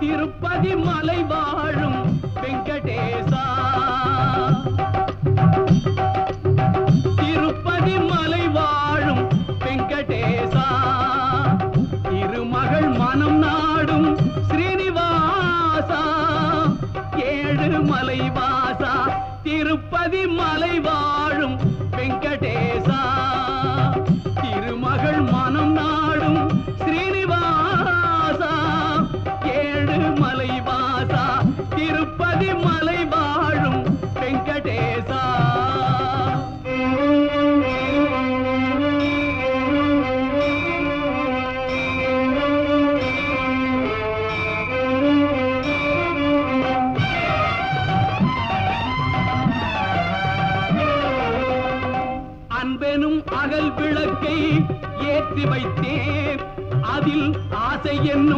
திருப்பதி மலை வாழும் வெங்கடேசா. திருப்பதி மலை வாழும் வெங்கடேசா. திருமகள் மனம் நாடும் ஸ்ரீனிவாசா. ஏழு மலைவாசா திருப்பதி மலை வாழும் மலை வாழும் வெங்கடேசா. அன்பெனும் அகல் விளக்கை ஏற்றி வைத்தேன். அதில் ஆசை என்னும்